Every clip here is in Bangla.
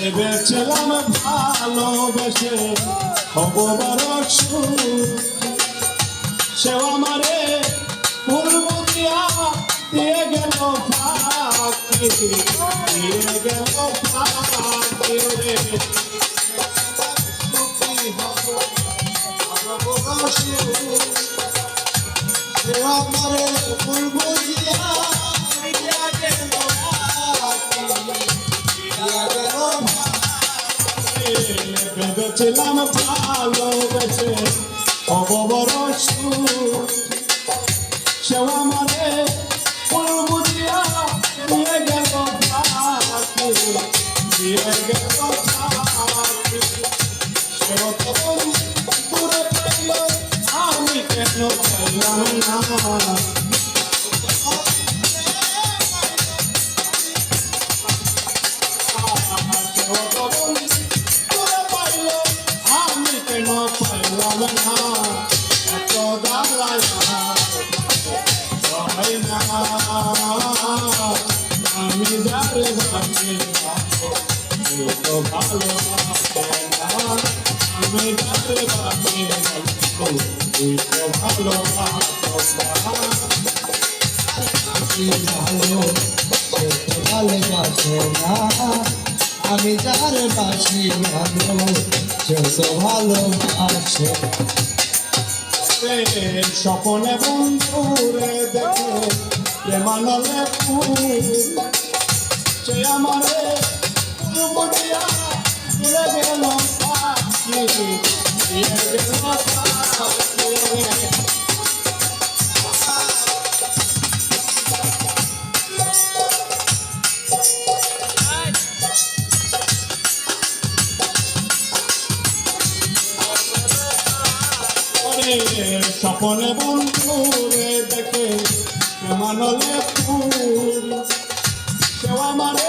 ভেবেছিলাম ভালোবেসে হব বড় সুখ। আমারে পূর্ব দিয়া দিয়ে গেল ফাঁকি দিয়ে গেল ফাঁকি রে। সেও আমারে পূর্ব দিয়া ভেবেছিলাম ভালোবেসে হব বড় সুখ। আমারে পূর্ব দিয়ে গেল দিয়ে গেল আমি কেন পাইলাম না আমি যারে ভাবছি তুই তো যার বাসি ভালো সে তো ভালোবাসে স্বপনে বন্ধুরে দেখে প্রেমানলে আমারে স্বপনে বন্ধুরে দেখে মানলে ফুল সেও আমারে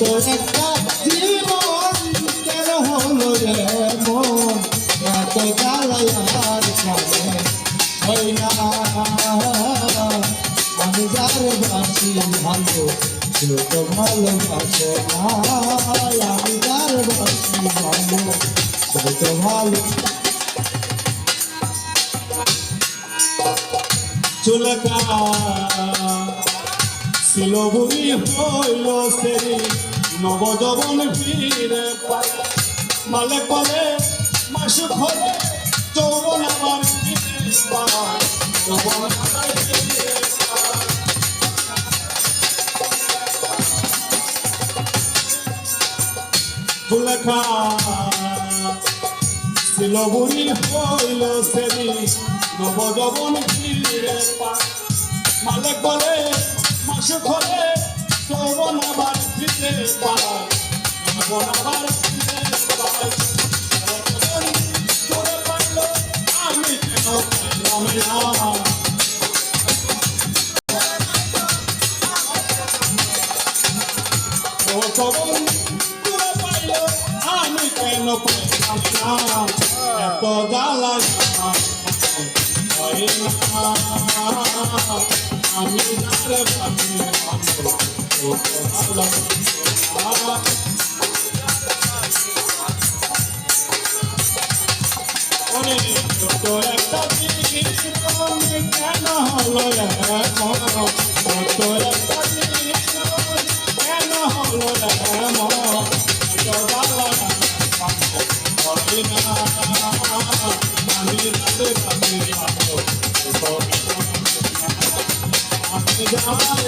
ছোট্ট একটা জীবন কেন হলো এমন এত জ্বালায়ার কানে হয় না আমি যার বাসি ভালো সে তো ভালোবাসে না আমি যার বাসি ভালো সে তো ভালো চুলকা শিলবুড়ি হইল সেরি নবজবন ফিরে পায় মালে পরে মাসুক হলে যৌবন আবার ফিরে পায় যৌবন আবার ফিরে পায়। চুলকা শিলবুড়ি হইল সেরি নবজবন ফিরে পায় মালে করে মাসে করে যৌবন আবার ফিরে পায় যৌবন আবার কেন হলো কেন হলো ভালো